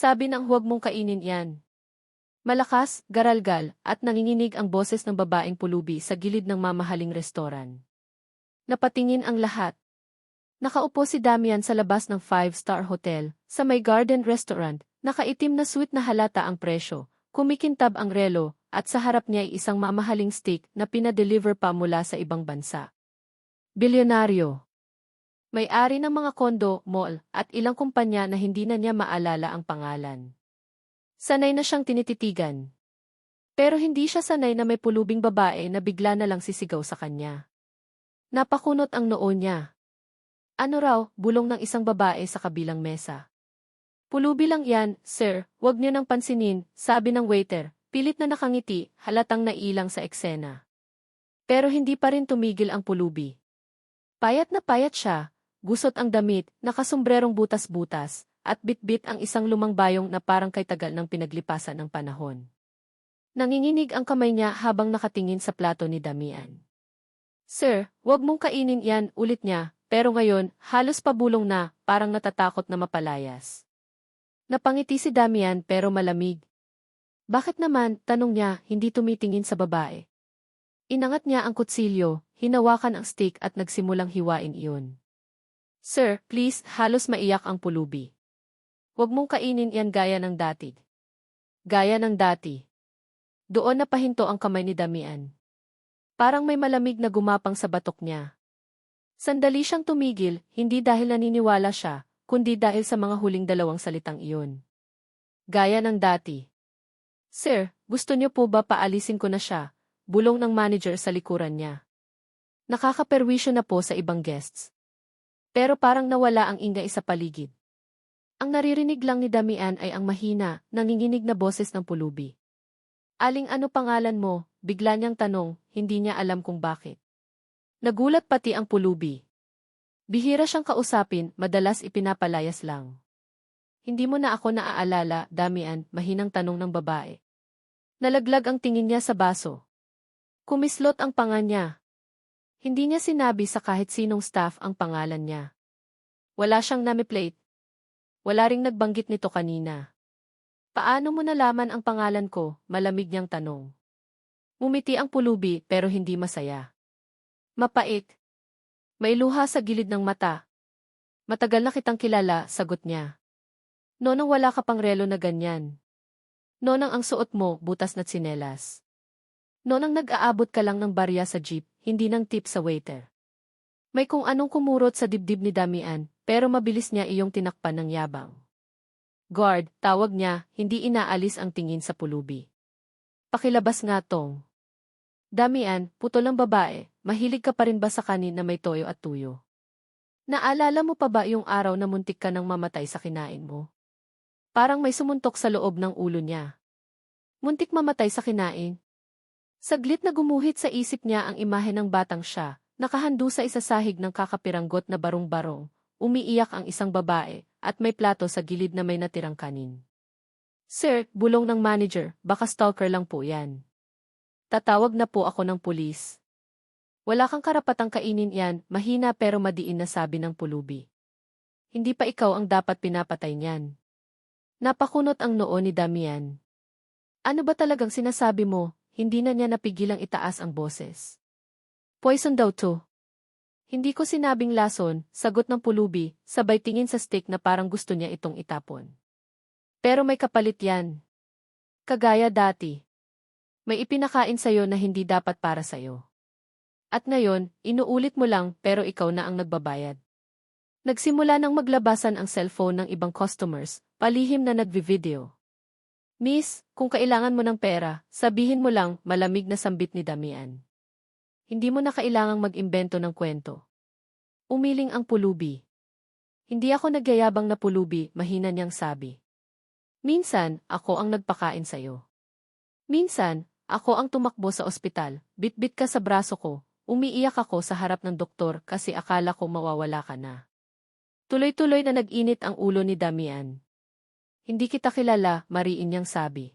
Sabi ng huwag mong kainin yan. Malakas, garalgal, at nanginginig ang boses ng babaeng pulubi sa gilid ng mamahaling restoran. Napatingin ang lahat. Nakaupo si Damian sa labas ng five-star hotel, sa may garden restaurant, nakaitim na sweet na halata ang presyo, kumikintab ang relo, at sa harap niya ay isang mamahaling steak na pinadeliver pa mula sa ibang bansa. Bilyonaryo. May-ari ng mga kondo, mall, at ilang kumpanya na hindi na niya maalala ang pangalan. Sanay na siyang tinititigan. Pero hindi siya sanay na may pulubing babae na bigla na lang sisigaw sa kanya. Napakunot ang noo niya. Ano raw, bulong ng isang babae sa kabilang mesa. Pulubi lang yan, sir, wag niyo nang pansinin, sabi ng waiter, pilit na nakangiti, halatang nailang sa eksena. Pero hindi pa rin tumigil ang pulubi. Payat na payat siya, gusot ang damit, nakasombrerong butas-butas, at bitbit ang isang lumang bayong na parang kay tagal ng pinaglipasan ng panahon. Nanginginig ang kamay niya habang nakatingin sa plato ni Damian. Sir, wag mong kainin yan, ulit niya, pero ngayon, halos pabulong na, parang natatakot na mapalayas. Napangiti si Damian pero malamig. Bakit naman, tanong niya, hindi tumitingin sa babae. Inangat niya ang kutsilyo, hinawakan ang stick at nagsimulang hiwain iyon. Sir, please, halos maiyak ang pulubi. Huwag mong kainin yan gaya ng dati. Gaya ng dati. Doon na pahinto ang kamay ni Damian. Parang may malamig na gumapang sa batok niya. Sandali siyang tumigil, hindi dahil naniniwala siya, kundi dahil sa mga huling dalawang salitang iyon. Gaya ng dati. Sir, gusto niyo po ba paalisin ko na siya? Bulong ng manager sa likuran niya. Nakakaperwisyo na po sa ibang guests. Pero parang nawala ang ingay sa paligid. Ang naririnig lang ni Damian ay ang mahina, nanginginig na boses ng pulubi. Aling ano pangalan mo? Bigla niyang tanong, hindi niya alam kung bakit. Nagulat pati ang pulubi. Bihira siyang kausapin, madalas ipinapalayas lang. Hindi mo na ako naaalala, Damian, mahinang tanong ng babae. Nalaglag ang tingin niya sa baso. Kumislot ang panga niya. Hindi niya sinabi sa kahit sinong staff ang pangalan niya. Wala siyang nami-plate. Wala ring nagbanggit nito kanina. Paano mo nalaman ang pangalan ko? Malamig niyang tanong. Mumiti ang pulubi pero hindi masaya. Mapait. May luha sa gilid ng mata. Matagal na kitang kilala, sagot niya. Nonang wala ka pang relo na ganyan. Nonang ang suot mo, butas na tsinelas. Nonang nag-aabot ka lang ng barya sa jeep, hindi ng tip sa waiter. May kung anong kumurot sa dibdib ni Damian, pero mabilis niya iyong tinakpan ng yabang. Guard, tawag niya, hindi inaalis ang tingin sa pulubi. Pakilabas nga tong. Damian, putol ang babae, mahilig ka pa rin ba sa kanin na may toyo at tuyo? Naalala mo pa ba yung araw na muntik ka nang mamatay sa kinain mo? Parang may sumuntok sa loob ng ulo niya. Muntik mamatay sa kinain, Saglit na gumuhit sa isip niya ang imahe ng batang siya, nakahando sa isasahig ng kakapiranggot na barong-barong, umiiyak ang isang babae, at may plato sa gilid na may natirang kanin. Sir, bulong ng manager, baka stalker lang po yan. Tatawag na po ako ng pulis. Wala kang karapatang kainin yan, mahina pero madiin na sabi ng pulubi. Hindi pa ikaw ang dapat pinapatay niyan. Napakunot ang noo ni Damian. Ano ba talagang sinasabi mo, hindi na niya napigilang itaas ang boses. Poison daw to. Hindi ko sinabing lason, sagot ng pulubi, sabay tingin sa stick na parang gusto niya itong itapon. Pero may kapalit yan. Kagaya dati. May ipinakain sa'yo na hindi dapat para sa'yo. At ngayon, inuulit mo lang pero ikaw na ang nagbabayad. Nagsimula nang maglabasan ang cellphone ng ibang customers, palihim na nagvi-video. Miss, kung kailangan mo ng pera, sabihin mo lang, malamig na sambit ni Damian. Hindi mo na kailangang mag-imbento ng kwento. Umiling ang pulubi. Hindi ako nagyayabang na pulubi, mahina niyang sabi. Minsan, ako ang nagpakain sa'yo. Minsan, ako ang tumakbo sa ospital, bitbit ka sa braso ko, umiiyak ako sa harap ng doktor kasi akala ko mawawala ka na. Tuloy-tuloy na nag-init ang ulo ni Damian. Hindi kita kilala, mariin niyang sabi.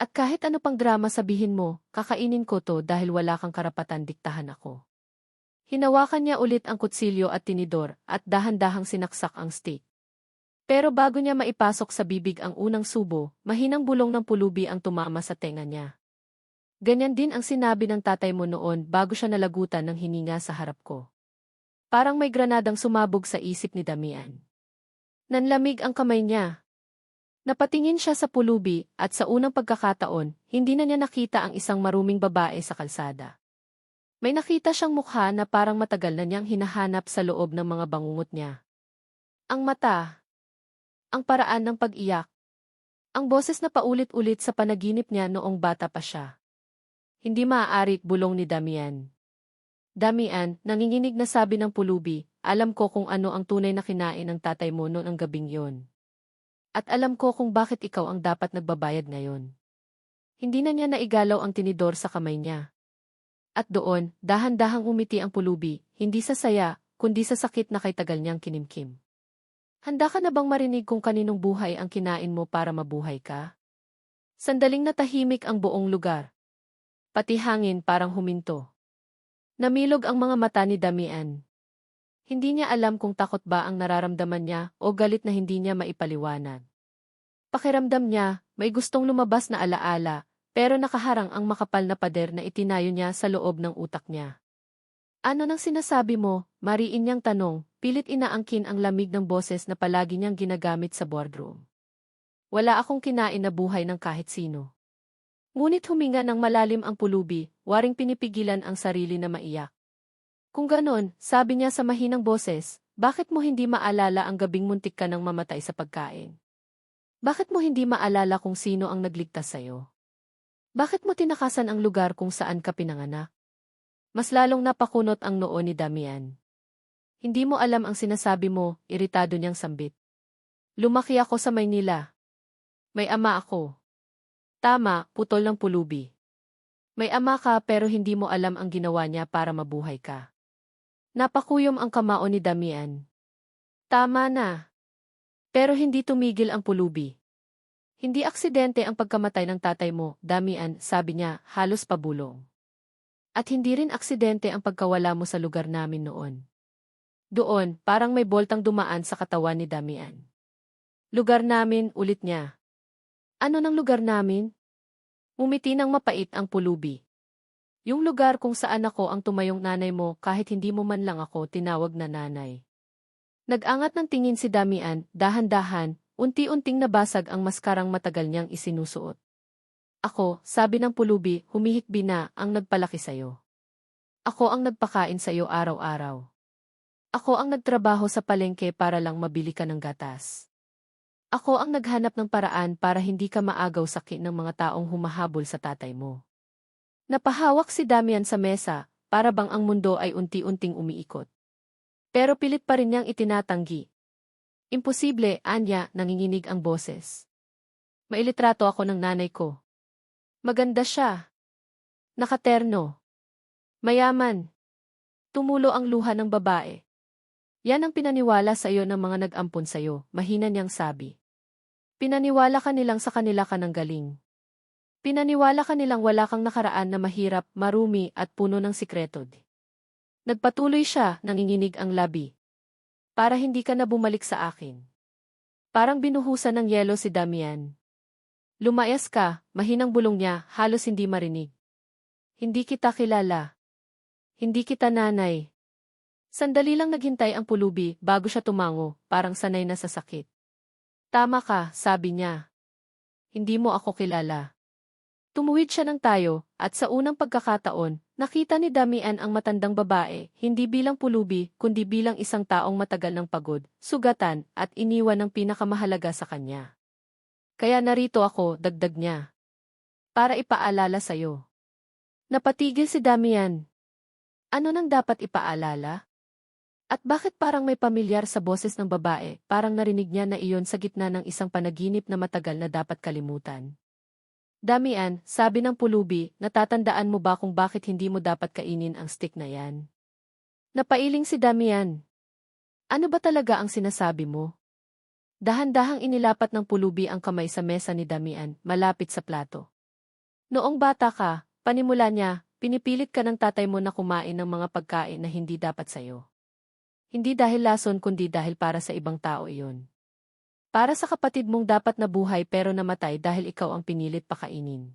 At kahit ano pang drama sabihin mo, kakainin ko to dahil wala kang karapatan diktahan ako. Hinawakan niya ulit ang kutsilyo at tinidor at dahan-dahang sinaksak ang steak. Pero bago niya maipasok sa bibig ang unang subo, mahinang bulong ng pulubi ang tumama sa tenga niya. Ganyan din ang sinabi ng tatay mo noon bago siya nalagutan ng hininga sa harap ko. Parang may granadang sumabog sa isip ni Damian. Nanlamig ang kamay niya. Napatingin siya sa pulubi at sa unang pagkakataon, hindi na niya nakita ang isang maruming babae sa kalsada. May nakita siyang mukha na parang matagal na niyang hinahanap sa loob ng mga bangungot niya. Ang mata. Ang paraan ng pag-iyak. Ang boses na paulit-ulit sa panaginip niya noong bata pa siya. Hindi maaari bulong ni Damian. Damian, nanginginig na sabi ng pulubi, alam ko kung ano ang tunay na kinain ng tatay mo noon ang gabing yon. At alam ko kung bakit ikaw ang dapat nagbabayad ngayon. Hindi na niya naigalaw ang tinidor sa kamay niya. At doon, dahan-dahang umiti ang pulubi, hindi sa saya, kundi sa sakit na kay tagal niyang kinimkim. Handa ka na bang marinig kung kaninong buhay ang kinain mo para mabuhay ka? Sandaling natahimik ang buong lugar. Pati hangin parang huminto. Namilog ang mga mata ni Damian. Hindi niya alam kung takot ba ang nararamdaman niya o galit na hindi niya maipaliwanag. Pakiramdam niya, may gustong lumabas na alaala, pero nakaharang ang makapal na pader na itinayo niya sa loob ng utak niya. Ano nang sinasabi mo? Mariin niyang tanong, pilit inaangkin ang lamig ng boses na palagi niyang ginagamit sa boardroom. Wala akong kinain na buhay ng kahit sino. Ngunit huminga ng malalim ang pulubi, waring pinipigilan ang sarili na maiyak. Kung ganon, sabi niya sa mahinang boses, bakit mo hindi maalala ang gabing muntik ka nang mamatay sa pagkain? Bakit mo hindi maalala kung sino ang nagligtas sa'yo? Bakit mo tinakasan ang lugar kung saan ka pinanganak? Mas lalong napakunot ang noo ni Damian. Hindi mo alam ang sinasabi mo, iritado niyang sambit. Lumaki ako sa Maynila. May ama ako. Tama, putol ng pulubi. May ama ka pero hindi mo alam ang ginawa niya para mabuhay ka. Napakuyom ang kamao ni Damian. Tama na. Pero hindi tumigil ang pulubi. Hindi aksidente ang pagkamatay ng tatay mo, Damian, sabi niya, halos pabulong. At hindi rin aksidente ang pagkawala mo sa lugar namin noon. Doon, parang may boltang dumaan sa katawan ni Damian. Lugar namin, ulit niya. Ano ng lugar namin? Umiti ng mapait ang pulubi. Yung lugar kung saan ako ang tumayong nanay mo kahit hindi mo man lang ako tinawag na nanay. Nag-angat ng tingin si Damian, dahan-dahan, unti-unting nabasag ang maskarang matagal niyang isinusuot. Ako, sabi ng pulubi, humihikbi na ang nagpalaki sa'yo. Ako ang nagpakain sa'yo araw-araw. Ako ang nagtrabaho sa palengke para lang mabili ka ng gatas. Ako ang naghanap ng paraan para hindi ka maagaw sakit ng mga taong humahabol sa tatay mo. Napahawak si Damian sa mesa, para bang ang mundo ay unti-unting umiikot. Pero pilit pa rin niyang itinatanggi. Imposible, Anya, nanginginig ang boses. Mailitrato ako ng nanay ko. Maganda siya. Nakaterno. Mayaman. Tumulo ang luha ng babae. Yan ang pinaniwala sa iyo ng mga nag-ampon sa iyo, mahina niyang sabi. Pinaniwala ka nilang sa kanila ka ng galing. Pinaniwala ka nilang wala kang nakaraan na mahirap, marumi at puno ng sikreto. Nagpatuloy siya, nanginginig ang labi. Para hindi ka na bumalik sa akin. Parang binuhusan ng yelo si Damian. Lumayas ka, mahinang bulong niya, halos hindi marinig. Hindi kita kilala. Hindi kita nanay. Sandali lang naghintay ang pulubi bago siya tumango, parang sanay na sa sakit. Tama ka, sabi niya. Hindi mo ako kilala. Tumuwid siya ng tayo, at sa unang pagkakataon, nakita ni Damian ang matandang babae, hindi bilang pulubi, kundi bilang isang taong matagal ng pagod, sugatan, at iniwan ng pinakamahalaga sa kanya. Kaya narito ako, dagdag niya. Para ipaalala sa'yo. Napatigil si Damian. Ano nang dapat ipaalala? At bakit parang may pamilyar sa boses ng babae, parang narinig niya na iyon sa gitna ng isang panaginip na matagal na dapat kalimutan. Damian, sabi ng pulubi, natatandaan mo ba kung bakit hindi mo dapat kainin ang stick na yan? Napailing si Damian. Ano ba talaga ang sinasabi mo? Dahan-dahang inilapat ng pulubi ang kamay sa mesa ni Damian, malapit sa plato. Noong bata ka, panimula niya, pinipilit ka ng tatay mo na kumain ng mga pagkain na hindi dapat sa'yo. Hindi dahil lason kundi dahil para sa ibang tao iyon. Para sa kapatid mong dapat nabuhay pero namatay dahil ikaw ang pinilit pakainin.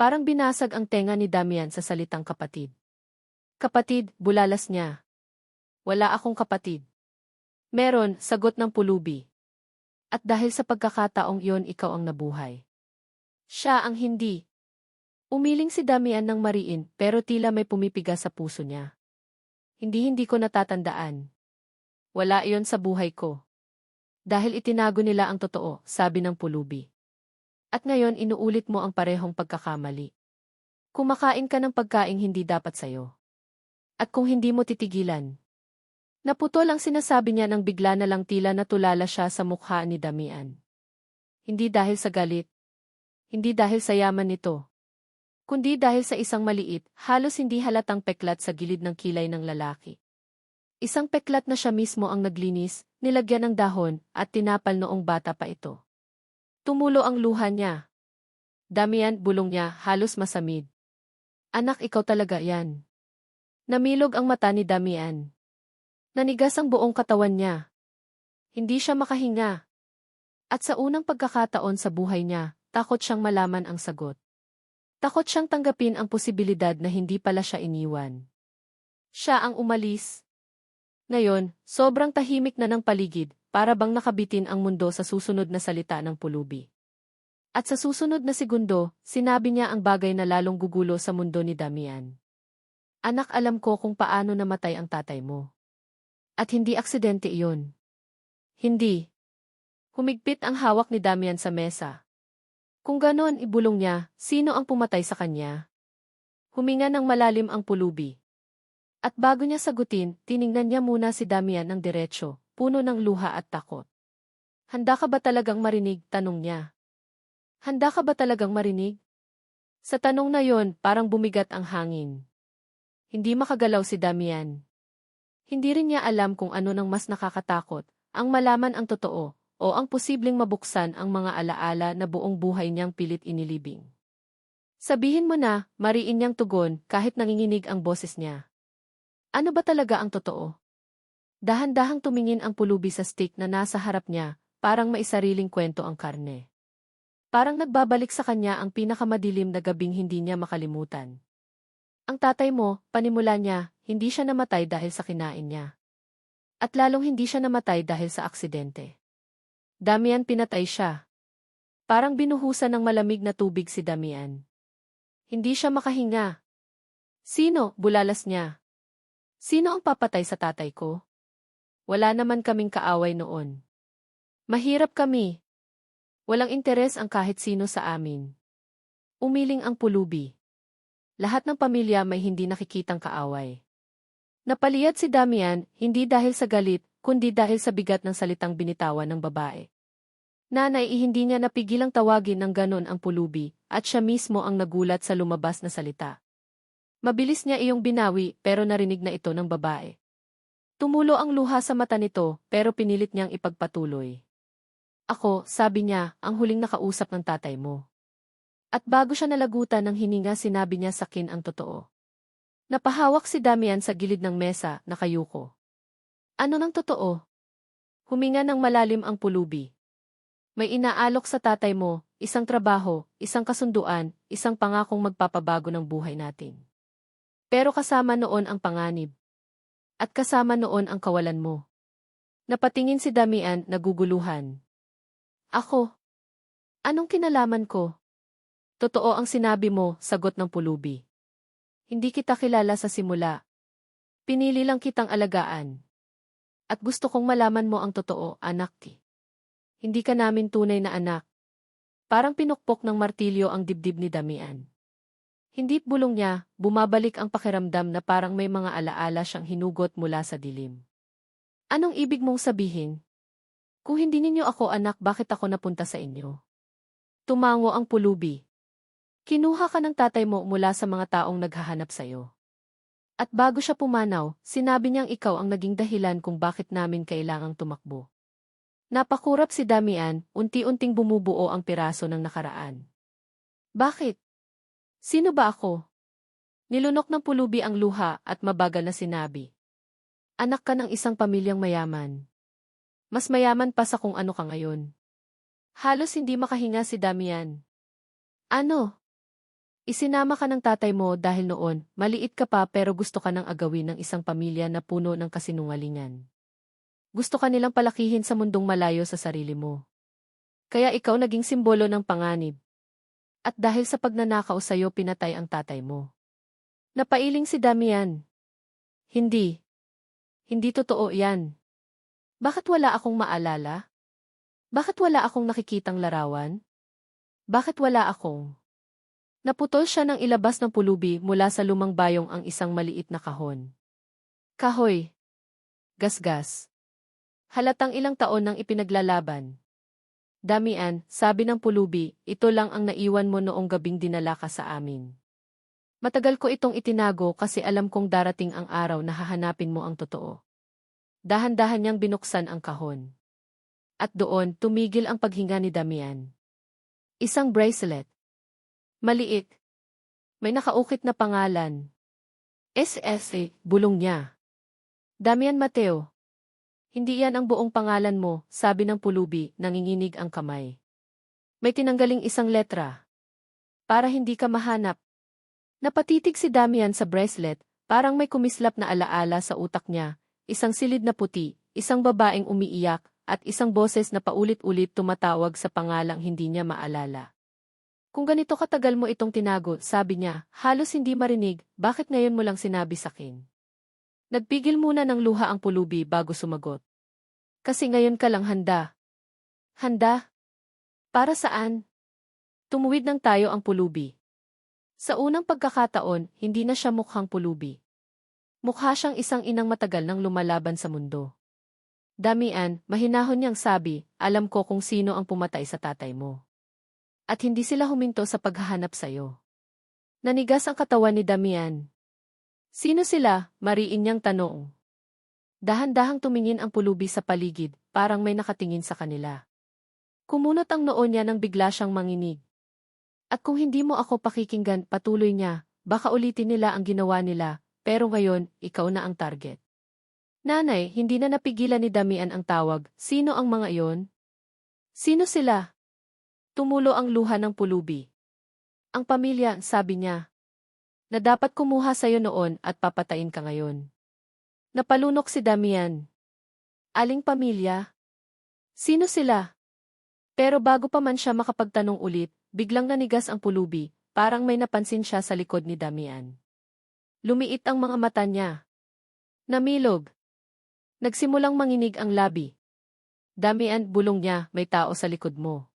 Parang binasag ang tenga ni Damian sa salitang kapatid. Kapatid, bulalas niya. Wala akong kapatid. Meron, sagot ng pulubi. At dahil sa pagkakataong iyon ikaw ang nabuhay. Siya ang hindi. Umiling si Damian ng mariin pero tila may pumipiga sa puso niya. Hindi-hindi ko natatandaan. Wala iyon sa buhay ko. Dahil itinago nila ang totoo, sabi ng pulubi. At ngayon inuulit mo ang parehong pagkakamali. Kumakain ka ng pagkaing hindi dapat sayo. At kung hindi mo titigilan. Naputol ang sinasabi niya nang bigla na lang tila natulala siya sa mukha ni Damian. Hindi dahil sa galit. Hindi dahil sa yaman nito kundi dahil sa isang maliit, halos hindi halatang peklat sa gilid ng kilay ng lalaki. Isang peklat na siya mismo ang naglinis, nilagyan ng dahon, at tinapal noong bata pa ito. Tumulo ang luha niya. Damian, bulong niya, halos masamid. Anak, ikaw talaga yan. Namilog ang mata ni Damian. Nanigas ang buong katawan niya. Hindi siya makahinga. At sa unang pagkakataon sa buhay niya, takot siyang malaman ang sagot. Takot siyang tanggapin ang posibilidad na hindi pala siya iniwan. Siya ang umalis. Ngayon, sobrang tahimik na ng paligid, para bang nakabitin ang mundo sa susunod na salita ng pulubi. At sa susunod na segundo, sinabi niya ang bagay na lalong gugulo sa mundo ni Damian. Anak alam ko kung paano namatay ang tatay mo. At hindi aksidente iyon. Hindi. Humigpit ang hawak ni Damian sa mesa. Kung ganon ibulong niya, sino ang pumatay sa kanya? Huminga ng malalim ang pulubi. At bago niya sagutin, tiningnan niya muna si Damian ng diretsyo, puno ng luha at takot. Handa ka ba talagang marinig? Tanong niya. Handa ka ba talagang marinig? Sa tanong na yon, parang bumigat ang hangin. Hindi makagalaw si Damian. Hindi rin niya alam kung ano nang mas nakakatakot, ang malaman ang totoo, o ang posibleng mabuksan ang mga alaala na buong buhay niyang pilit inilibing. Sabihin mo na, mariin niyang tugon kahit nanginginig ang boses niya. Ano ba talaga ang totoo? Dahan-dahang tumingin ang pulubi sa stick na nasa harap niya, parang maisariling kwento ang karne. Parang nagbabalik sa kanya ang pinakamadilim na gabing hindi niya makalimutan. Ang tatay mo, panimula niya, hindi siya namatay dahil sa kinain niya. At lalong hindi siya namatay dahil sa aksidente. Damian pinatay siya. Parang binuhusan ng malamig na tubig si Damian. Hindi siya makahinga. Sino, bulalas niya? Sino ang papatay sa tatay ko? Wala naman kaming kaaway noon. Mahirap kami. Walang interes ang kahit sino sa amin. Umiling ang pulubi. Lahat ng pamilya may hindi nakikitang kaaway. Napaliyat si Damian, hindi dahil sa galit, kundi dahil sa bigat ng salitang binitawan ng babae. Nanay hindi niya napigilang tawagin ng ganon ang pulubi, at siya mismo ang nagulat sa lumabas na salita. Mabilis niya iyong binawi pero narinig na ito ng babae. Tumulo ang luha sa mata nito pero pinilit niyang ipagpatuloy. Ako, sabi niya, ang huling nakausap ng tatay mo. At bago siya nalagutan ng hininga sinabi niya sa kin ang totoo. Napahawak si Damian sa gilid ng mesa, nakayuko. Ano nang totoo? Huminga ng malalim ang pulubi. May inaalok sa tatay mo, isang trabaho, isang kasunduan, isang pangakong magpapabago ng buhay natin. Pero kasama noon ang panganib. At kasama noon ang kawalan mo. Napatingin si Damian, naguguluhan. Ako. Anong kinalaman ko? Totoo ang sinabi mo, sagot ng pulubi. Hindi kita kilala sa simula. Pinili lang kitang alagaan. At gusto kong malaman mo ang totoo, anak. Hindi ka namin tunay na anak. Parang pinukpok ng martilyo ang dibdib ni Damian. Hindi bulong niya, bumabalik ang pakiramdam na parang may mga alaala siyang hinugot mula sa dilim. Anong ibig mong sabihin? Kung hindi ninyo ako anak bakit ako napunta sa inyo? Tumango ang pulubi. Kinuha ka ng tatay mo mula sa mga taong naghahanap sa'yo. At bago siya pumanaw, sinabi niyang ikaw ang naging dahilan kung bakit namin kailangang tumakbo. Napakurap si Damian, unti-unting bumubuo ang piraso ng nakaraan. Bakit? Sino ba ako? Nilunok ng pulubi ang luha at mabagal na sinabi. Anak ka ng isang pamilyang mayaman. Mas mayaman pa sa kung ano ka ngayon. Halos hindi makahinga si Damian. Ano? Isinama ka ng tatay mo dahil noon, maliit ka pa pero gusto ka nang agawin ng isang pamilya na puno ng kasinungalingan. Gusto ka nilang palakihin sa mundong malayo sa sarili mo. Kaya ikaw naging simbolo ng panganib. At dahil sa pagnanakaw sa'yo pinatay ang tatay mo. Napailing si Damian. Hindi. Hindi totoo yan. Bakit wala akong maalala? Bakit wala akong nakikitang larawan? Bakit wala akong? Naputol siya ng ilabas ng pulubi mula sa lumang bayong ang isang maliit na kahon. Kahoy. Gasgas. Halatang ilang taon nang ipinaglalaban. Damian, sabi ng pulubi, ito lang ang naiwan mo noong gabing dinala ka sa amin. Matagal ko itong itinago kasi alam kong darating ang araw na hahanapin mo ang totoo. Dahan-dahan niyang binuksan ang kahon. At doon, tumigil ang paghinga ni Damian. Isang bracelet. Maliit. May nakaukit na pangalan. SSA, bulong niya. Damian Mateo. Hindi yan ang buong pangalan mo, sabi ng pulubi, nanginginig ang kamay. May tinanggaling isang letra. Para hindi ka mahanap. Napatitig si Damian sa bracelet, parang may kumislap na alaala sa utak niya, isang silid na puti, isang babaeng umiiyak, at isang boses na paulit-ulit tumatawag sa pangalang hindi niya maalala. Kung ganito katagal mo itong tinago, sabi niya, halos hindi marinig, bakit ngayon mo lang sinabi sa akin? Nagpigil muna ng luha ang pulubi bago sumagot. Kasi ngayon ka lang handa. Handa? Para saan? Tumuwid ng tayo ang pulubi. Sa unang pagkakataon, hindi na siya mukhang pulubi. Mukha siyang isang inang matagal nang lumalaban sa mundo. Damian, mahinahon niyang sabi, alam ko kung sino ang pumatay sa tatay mo at hindi sila huminto sa paghahanap sayo. Nanigas ang katawan ni Damian. Sino sila? Mariin niyang tanong. Dahan-dahang tumingin ang pulubi sa paligid, parang may nakatingin sa kanila. Kumunot ang noon niya nang bigla siyang manginig. At kung hindi mo ako pakikinggan, patuloy niya, baka ulitin nila ang ginawa nila, pero ngayon, ikaw na ang target. Nanay, hindi na napigilan ni Damian ang tawag, sino ang mga iyon? Sino sila? Tumulo ang luha ng pulubi. Ang pamilya, sabi niya, na dapat kumuha sa'yo noon at papatayin ka ngayon. Napalunok si Damian. Aling pamilya? Sino sila? Pero bago pa man siya makapagtanong ulit, biglang nanigas ang pulubi, parang may napansin siya sa likod ni Damian. Lumiit ang mga mata niya. Namilog. Nagsimulang manginig ang labi. Damian, bulong niya, may tao sa likod mo.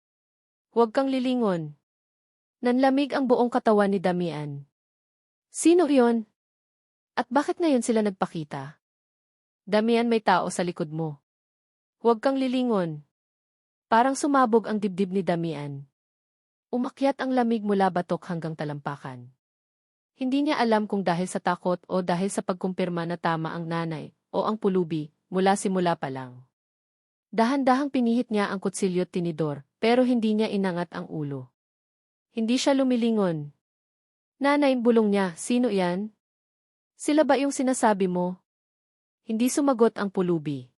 Huwag kang lilingon. Nanlamig ang buong katawan ni Damian. Sino yon? At bakit ngayon sila nagpakita? Damian may tao sa likod mo. Huwag kang lilingon. Parang sumabog ang dibdib ni Damian. Umakyat ang lamig mula batok hanggang talampakan. Hindi niya alam kung dahil sa takot o dahil sa pagkumpirma na tama ang nanay o ang pulubi mula simula pa lang. Dahan-dahang pinihit niya ang kutsilyo tinidor, pero hindi niya inangat ang ulo. Hindi siya lumilingon. Nanay, bulong niya, sino yan? Sila ba yung sinasabi mo? Hindi sumagot ang pulubi.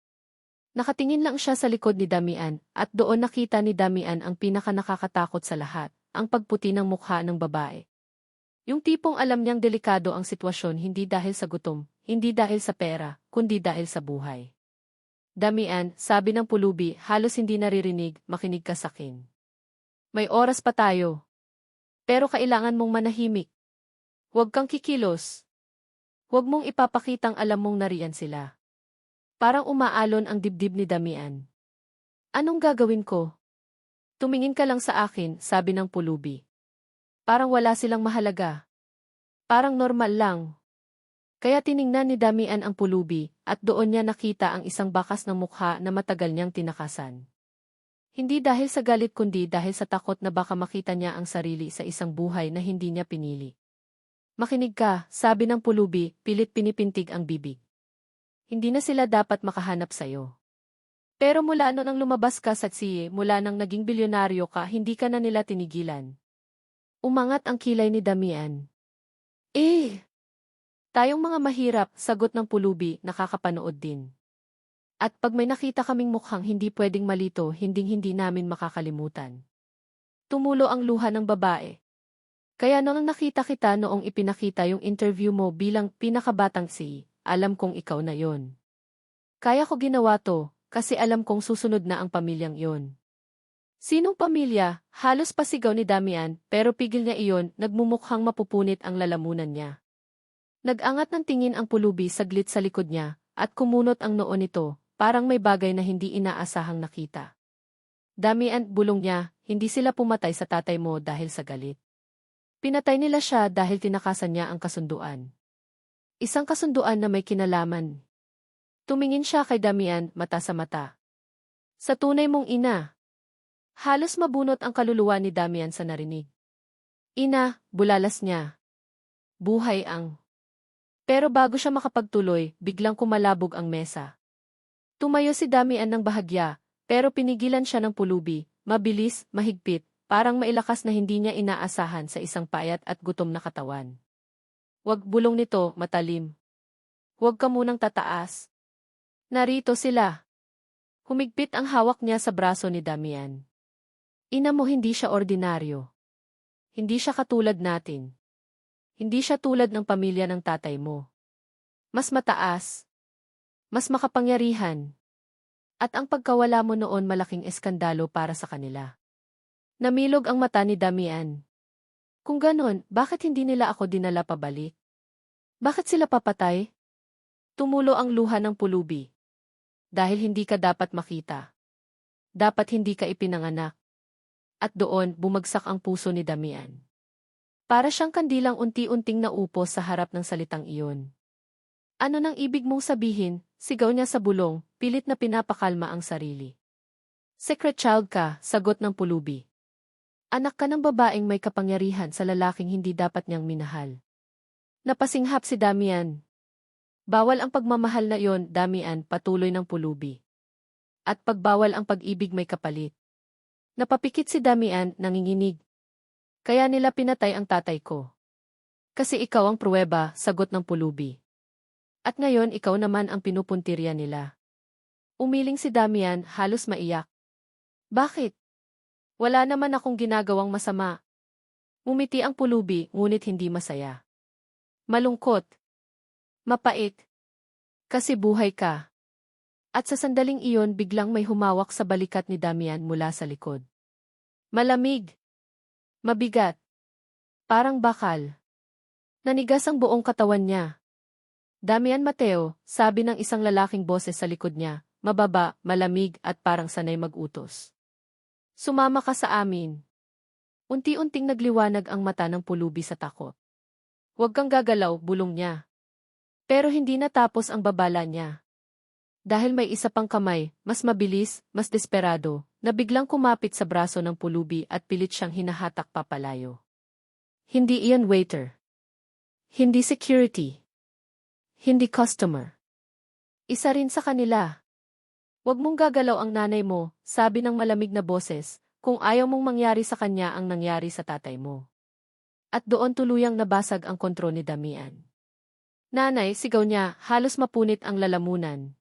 Nakatingin lang siya sa likod ni Damian, at doon nakita ni Damian ang pinaka nakakatakot sa lahat, ang pagputi ng mukha ng babae. Yung tipong alam niyang delikado ang sitwasyon hindi dahil sa gutom, hindi dahil sa pera, kundi dahil sa buhay. Damian, sabi ng pulubi, halos hindi naririnig, makinig ka sa akin. May oras pa tayo. Pero kailangan mong manahimik. Huwag kang kikilos. Huwag mong ipapakitang alam mong nariyan sila. Parang umaalon ang dibdib ni Damian. Anong gagawin ko? Tumingin ka lang sa akin, sabi ng pulubi. Parang wala silang mahalaga. Parang normal lang. Kaya tiningnan ni Damian ang pulubi, at doon niya nakita ang isang bakas ng mukha na matagal niyang tinakasan. Hindi dahil sa galit kundi dahil sa takot na baka makita niya ang sarili sa isang buhay na hindi niya pinili. Makinig ka, sabi ng pulubi, pilit pinipintig ang bibig. Hindi na sila dapat makahanap sa'yo. Pero mula noon ang lumabas ka sa siye, mula nang naging bilyonaryo ka, hindi ka na nila tinigilan. Umangat ang kilay ni Damian. Eh! Tayong mga mahirap, sagot ng pulubi, nakakapanood din. At pag may nakita kaming mukhang hindi pwedeng malito, hinding-hindi namin makakalimutan. Tumulo ang luha ng babae. Kaya nang nakita kita noong ipinakita yung interview mo bilang pinakabatang si, alam kong ikaw na yon. Kaya ko ginawa to, kasi alam kong susunod na ang pamilyang yon. Sinong pamilya? Halos pasigaw ni Damian, pero pigil niya iyon, nagmumukhang mapupunit ang lalamunan niya. Nag-angat ng tingin ang pulubi saglit sa likod niya, at kumunot ang noo nito, parang may bagay na hindi inaasahang nakita. Damian, bulong niya, hindi sila pumatay sa tatay mo dahil sa galit. Pinatay nila siya dahil tinakasan niya ang kasunduan. Isang kasunduan na may kinalaman. Tumingin siya kay Damian, mata sa mata. Sa tunay mong ina. Halos mabunot ang kaluluwa ni Damian sa narinig. Ina, bulalas niya. Buhay ang. Pero bago siya makapagtuloy, biglang kumalabog ang mesa. Tumayo si Damian ng bahagya, pero pinigilan siya ng pulubi, mabilis, mahigpit, parang mailakas na hindi niya inaasahan sa isang payat at gutom na katawan. Huwag bulong nito, matalim. Huwag ka munang tataas. Narito sila. Humigpit ang hawak niya sa braso ni Damian. Ina mo hindi siya ordinaryo. Hindi siya katulad natin. Hindi siya tulad ng pamilya ng tatay mo. Mas mataas. Mas makapangyarihan. At ang pagkawala mo noon malaking eskandalo para sa kanila. Namilog ang mata ni Damian. Kung ganon, bakit hindi nila ako dinala pabalik? Bakit sila papatay? Tumulo ang luha ng pulubi. Dahil hindi ka dapat makita. Dapat hindi ka ipinanganak at doon bumagsak ang puso ni Damian. Para siyang kandilang unti-unting naupo sa harap ng salitang iyon. Ano nang ibig mong sabihin, sigaw niya sa bulong, pilit na pinapakalma ang sarili. Secret child ka, sagot ng pulubi. Anak ka ng babaeng may kapangyarihan sa lalaking hindi dapat niyang minahal. Napasinghap si Damian. Bawal ang pagmamahal na iyon, Damian, patuloy ng pulubi. At pagbawal ang pag-ibig may kapalit. Napapikit si Damian, nanginginig. Kaya nila pinatay ang tatay ko. Kasi ikaw ang pruweba, sagot ng pulubi. At ngayon ikaw naman ang pinupuntirya nila. Umiling si Damian, halos maiyak. Bakit? Wala naman akong ginagawang masama. Umiti ang pulubi, ngunit hindi masaya. Malungkot. Mapait. Kasi buhay ka. At sa sandaling iyon biglang may humawak sa balikat ni Damian mula sa likod. Malamig. Mabigat. Parang bakal. Nanigas ang buong katawan niya. Damian Mateo, sabi ng isang lalaking boses sa likod niya, mababa, malamig at parang sanay mag-utos. Sumama ka sa amin. Unti-unting nagliwanag ang mata ng pulubi sa takot. Huwag kang gagalaw, bulong niya. Pero hindi natapos ang babala niya. Dahil may isa pang kamay, mas mabilis, mas desperado, na biglang kumapit sa braso ng pulubi at pilit siyang hinahatak papalayo. Hindi iyan waiter. Hindi security. Hindi customer. Isa rin sa kanila. Huwag mong gagalaw ang nanay mo, sabi ng malamig na boses, kung ayaw mong mangyari sa kanya ang nangyari sa tatay mo. At doon tuluyang nabasag ang kontrol ni Damian. Nanay, sigaw niya, halos mapunit ang lalamunan.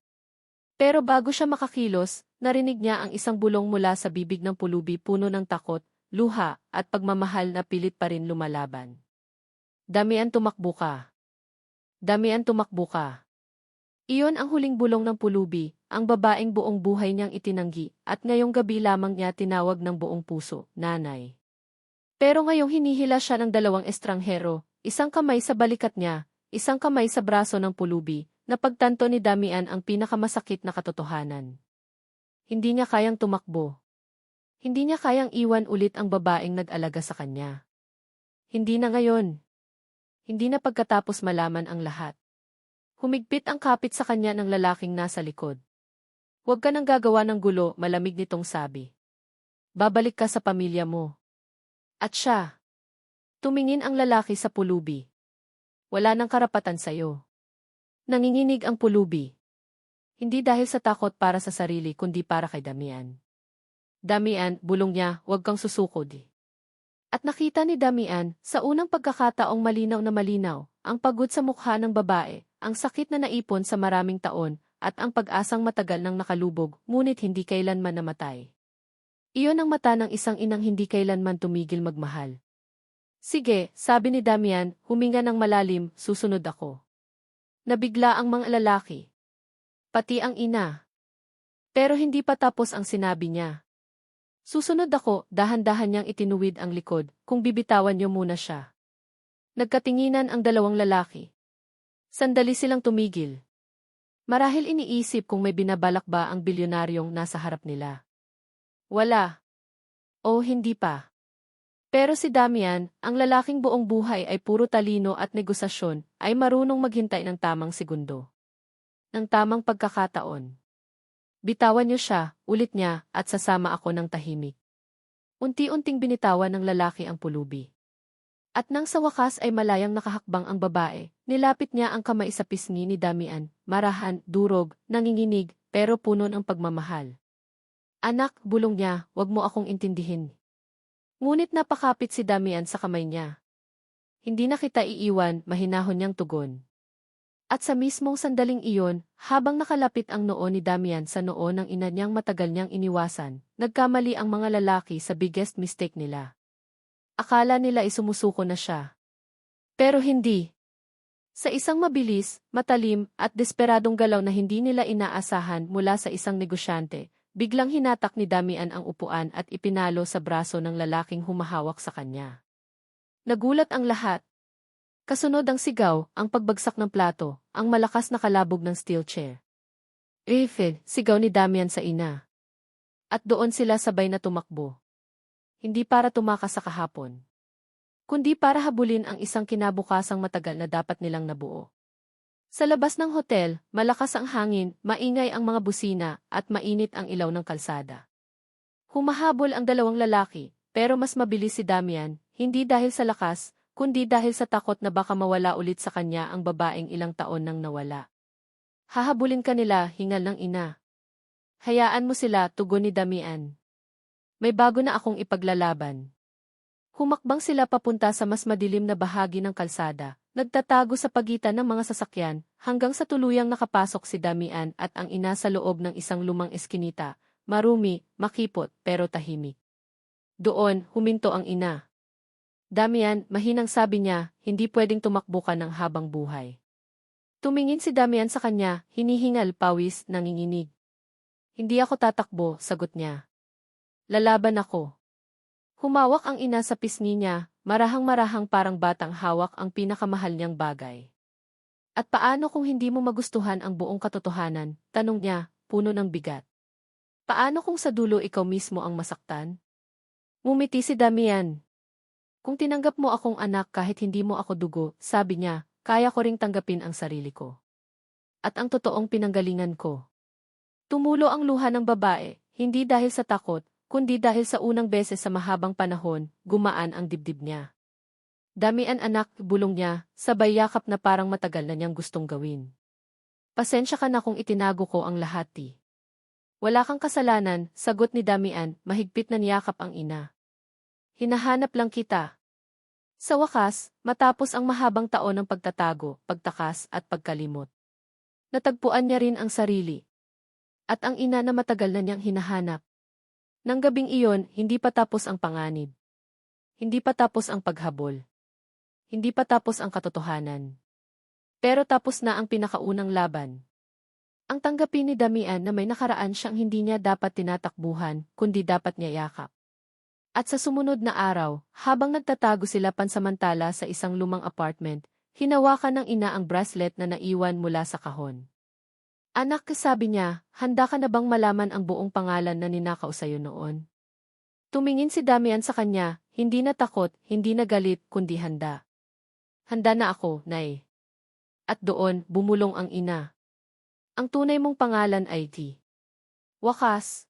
Pero bago siya makakilos, narinig niya ang isang bulong mula sa bibig ng pulubi puno ng takot, luha, at pagmamahal na pilit pa rin lumalaban. Damian tumakbo ka. Damian tumakbo ka. Iyon ang huling bulong ng pulubi, ang babaeng buong buhay niyang itinanggi, at ngayong gabi lamang niya tinawag ng buong puso, nanay. Pero ngayong hinihila siya ng dalawang estranghero, isang kamay sa balikat niya, isang kamay sa braso ng pulubi, napagtanto ni Damian ang pinakamasakit na katotohanan. Hindi niya kayang tumakbo. Hindi niya kayang iwan ulit ang babaeng nag-alaga sa kanya. Hindi na ngayon. Hindi na pagkatapos malaman ang lahat. Humigpit ang kapit sa kanya ng lalaking nasa likod. Huwag ka nang gagawa ng gulo, malamig nitong sabi. Babalik ka sa pamilya mo. At siya. Tumingin ang lalaki sa pulubi. Wala nang karapatan sa'yo. Nanginginig ang pulubi. Hindi dahil sa takot para sa sarili kundi para kay Damian. Damian, bulong niya, huwag kang susukod. At nakita ni Damian, sa unang pagkakataong malinaw na malinaw, ang pagod sa mukha ng babae, ang sakit na naipon sa maraming taon, at ang pag-asang matagal nang nakalubog, ngunit hindi kailanman namatay. Iyon ang mata ng isang inang hindi kailanman tumigil magmahal. Sige, sabi ni Damian, huminga ng malalim, susunod ako. Nabigla ang mga lalaki. Pati ang ina. Pero hindi pa tapos ang sinabi niya. Susunod ako, dahan-dahan niyang itinuwid ang likod, kung bibitawan niyo muna siya. Nagkatinginan ang dalawang lalaki. Sandali silang tumigil. Marahil iniisip kung may binabalak ba ang bilyonaryong nasa harap nila. Wala. O hindi pa. Pero si Damian, ang lalaking buong buhay ay puro talino at negosasyon, ay marunong maghintay ng tamang segundo. Ng tamang pagkakataon. Bitawan niyo siya, ulit niya, at sasama ako ng tahimik. Unti-unting binitawan ng lalaki ang pulubi. At nang sa wakas ay malayang nakahakbang ang babae, nilapit niya ang kamay sa pisngi ni Damian, marahan, durog, nanginginig, pero puno ng pagmamahal. Anak, bulong niya, wag mo akong intindihin. Ngunit napakapit si Damian sa kamay niya. Hindi na kita iiwan, mahinahon niyang tugon. At sa mismong sandaling iyon, habang nakalapit ang noo ni Damian sa noo ng ina niyang matagal niyang iniwasan, nagkamali ang mga lalaki sa biggest mistake nila. Akala nila isumusuko na siya. Pero hindi. Sa isang mabilis, matalim, at desperadong galaw na hindi nila inaasahan mula sa isang negosyante, Biglang hinatak ni Damian ang upuan at ipinalo sa braso ng lalaking humahawak sa kanya. Nagulat ang lahat. Kasunod ang sigaw, ang pagbagsak ng plato, ang malakas na kalabog ng steel chair. Riffed, sigaw ni Damian sa ina. At doon sila sabay na tumakbo. Hindi para tumakas sa kahapon. Kundi para habulin ang isang kinabukasang matagal na dapat nilang nabuo. Sa labas ng hotel, malakas ang hangin, maingay ang mga busina, at mainit ang ilaw ng kalsada. Humahabol ang dalawang lalaki, pero mas mabilis si Damian, hindi dahil sa lakas, kundi dahil sa takot na baka mawala ulit sa kanya ang babaeng ilang taon nang nawala. Hahabulin ka nila, hingal ng ina. Hayaan mo sila, tugon ni Damian. May bago na akong ipaglalaban. Humakbang sila papunta sa mas madilim na bahagi ng kalsada, Nagtatago sa pagitan ng mga sasakyan, hanggang sa tuluyang nakapasok si Damian at ang ina sa loob ng isang lumang eskinita, marumi, makipot, pero tahimik. Doon, huminto ang ina. Damian, mahinang sabi niya, hindi pwedeng tumakbo ka ng habang buhay. Tumingin si Damian sa kanya, hinihingal, pawis, nanginginig. Hindi ako tatakbo, sagot niya. Lalaban ako. Humawak ang ina sa pisngi niya, Marahang-marahang parang batang hawak ang pinakamahal niyang bagay. At paano kung hindi mo magustuhan ang buong katotohanan? Tanong niya, puno ng bigat. Paano kung sa dulo ikaw mismo ang masaktan? Mumiti si Damian. Kung tinanggap mo akong anak kahit hindi mo ako dugo, sabi niya, kaya ko ring tanggapin ang sarili ko. At ang totoong pinanggalingan ko. Tumulo ang luha ng babae, hindi dahil sa takot, kundi dahil sa unang beses sa mahabang panahon, gumaan ang dibdib niya. Damian anak, bulong niya, sabay yakap na parang matagal na niyang gustong gawin. Pasensya ka na kung itinago ko ang lahat ti. Wala kang kasalanan, sagot ni Damian, mahigpit na niyakap ang ina. Hinahanap lang kita. Sa wakas, matapos ang mahabang taon ng pagtatago, pagtakas at pagkalimot. Natagpuan niya rin ang sarili. At ang ina na matagal na niyang hinahanap. Nang gabing iyon, hindi pa tapos ang panganib. Hindi pa tapos ang paghabol. Hindi pa tapos ang katotohanan. Pero tapos na ang pinakaunang laban. Ang tanggapin ni Damian na may nakaraan siyang hindi niya dapat tinatakbuhan, kundi dapat niya yakap. At sa sumunod na araw, habang nagtatago sila pansamantala sa isang lumang apartment, hinawakan ng ina ang bracelet na naiwan mula sa kahon. Anak, sabi niya, handa ka na bang malaman ang buong pangalan na ninakaw sa'yo noon? Tumingin si Damian sa kanya, hindi na takot, hindi na galit, kundi handa. Handa na ako, Nay. At doon, bumulong ang ina. Ang tunay mong pangalan ay T. Wakas,